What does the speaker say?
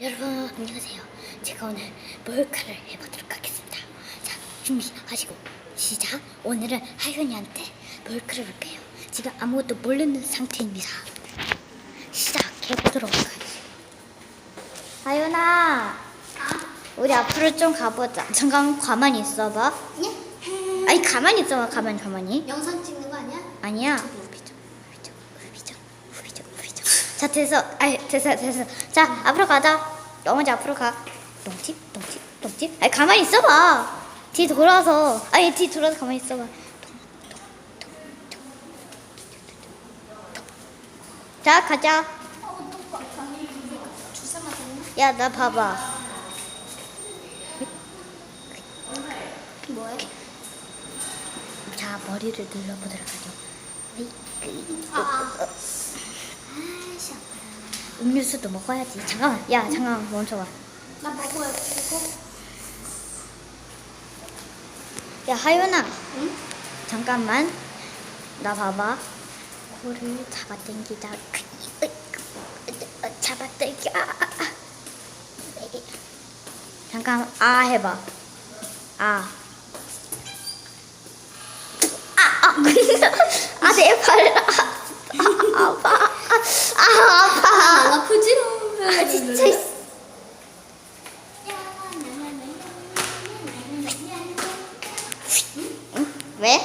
여러분 안녕하세요. 제가 오늘 몰카를 해보도록 하겠습니다. 자 준비하시고 시작. 오늘은 하윤이한테 몰카를 볼게요. 지금 아무것도 모르는 상태입니다. 시작해보도록 하겠습니다. 하윤아, 우리 앞으로 좀 가보자. 잠깐 가만히 있어봐. 네? 아니 가만히 있어봐. 가만히 가만히. 영상 찍는 거 아니야? 아니야. 후비죠, 후비죠, 후비죠, 후비죠, 후비죠. 자, 됐어. 아이, 됐어, 됐어. 자, 앞으로 가자. 너머지 앞으로 가. 똥집, 똥집, 똥집. 아니, 가만히 있어봐. 뒤 돌아서. 아니, 뒤 돌아서 가만히 있어봐. 자, 가자. 야, 나 봐봐. 뭐야? 자, 머리를 눌러보도록 하죠. 으이, 아, 아. 어, 어. 아이씨, 아파라. 음료수도 먹어야지. 잠깐만. 야, 잠깐만. 멈춰봐. 나 먹어야 되고. 야, 하윤아. 응? 잠깐만. 나 봐봐. 코를 잡아당기자. 잡아당겨. 잠깐, 아 해봐. 아. 아, 아, 아, 내 발. 아, 아, 아파. 아, 아파. 안 아프지롱. 아, 진짜. 응? 왜?